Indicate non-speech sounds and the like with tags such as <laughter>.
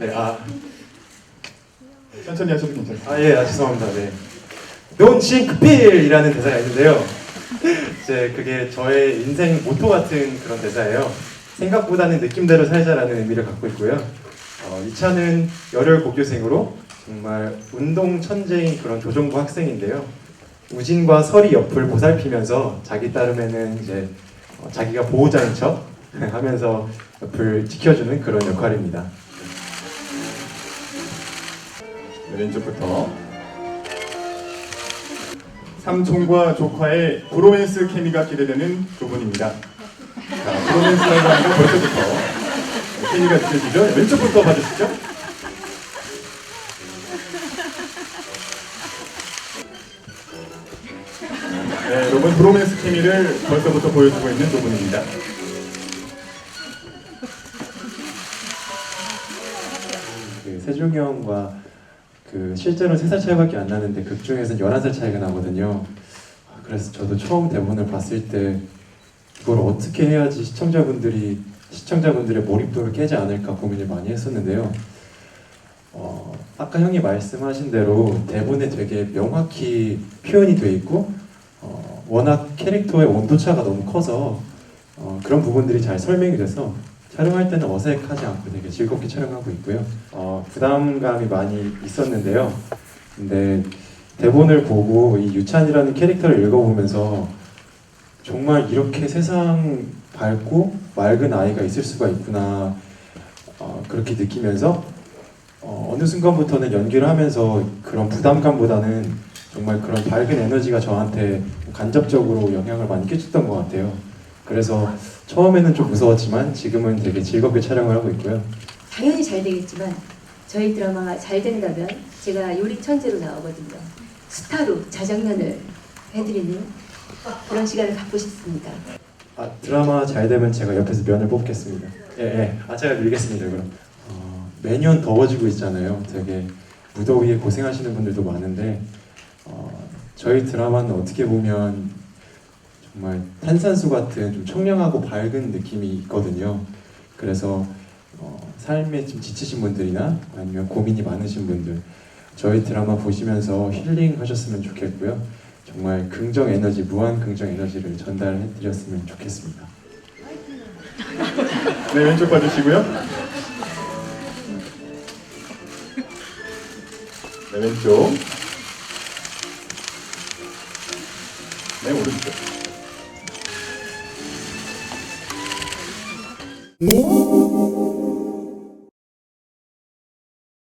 네, 아, 천천히 하셔도 괜찮습니다. 아, 예, 아, 죄송합니다. 네. Don't sink Bill이라는 대사가 있는데요. <laughs> 이제 그게 저의 인생 모토 같은 그런 대사예요. 생각보다는 느낌대로 살자라는 의미를 갖고 있고요. 어, 이 차는 열혈 고교생으로 정말 운동 천재인 그런 조종부 학생인데요. 우진과 설이 옆을 보살피면서 자기 따름에는 이제 어, 자기가 보호자인 척 <laughs> 하면서 옆을 지켜주는 그런 역할입니다. 왼쪽부터 삼촌과 조카의 브로맨스 케미가 기대되는 두 분입니다. 자, 브로맨스라고 하니까 벌써부터 케미가 느껴지죠? 왼쪽부터 봐주시죠. 네, 여러분 브로맨스 케미를 벌써부터 보여주고 있는 두 분입니다. 그 세종이 형과 그 실제로 3살 차이밖에 안 나는데 극 중에서는 11살 차이가 나거든요. 아, 그래서 저도 처음 대본을 봤을 때 이걸 어떻게 해야지 시청자분들이 시청자분들의 몰입도를 깨지 않을까 고민을 많이 했었는데요. 어, 아까 형이 말씀하신 대로 대본에 되게 명확히 표현이 돼 있고 어, 워낙 캐릭터의 온도차가 너무 커서 어, 그런 부분들이 잘 설명이 돼서 촬영할 때는 어색하지 않고 되게 즐겁게 촬영하고 있고요. 어, 부담감이 많이 있었는데요. 근데 대본을 보고 이 유찬이라는 캐릭터를 읽어보면서 정말 이렇게 세상 밝고 맑은 아이가 있을 수가 있구나 어, 그렇게 느끼면서 어, 어느 순간부터는 연기를 하면서 그런 부담감보다는 정말 그런 밝은 에너지가 저한테 간접적으로 영향을 많이 끼쳤던 것 같아요. 그래서 처음에는 좀 무서웠지만 지금은 되게 즐겁게 촬영을 하고 있고요. 당연히 잘 되겠지만 저희 드라마가 잘 된다면 제가 요리 천재로 나오거든요. 스타로 자장면을 해드리는 그런 시간을 갖고 싶습니다. 아, 드라마 잘 되면 제가 옆에서 면을 뽑겠습니다. 예, 예. 아, 제가 밀겠습니다, 그럼. 어, 매년 더워지고 있잖아요. 되게 무더위에 고생하시는 분들도 많은데, 어, 저희 드라마는 어떻게 보면 정말 탄산수 같은 좀 청량하고 밝은 느낌이 있거든요. 그래서 어, 삶에 좀 지치신 분들이나 아니면 고민이 많으신 분들, 저희 드라마 보시면서 힐링 하셨으면 좋겠고요. 정말 긍정 에너지, 무한 긍정 에너지를 전달해 드렸으면 좋겠습니다. <laughs> 네, 왼쪽 봐주시고요. 네, 왼쪽. 네, 오른쪽. 我。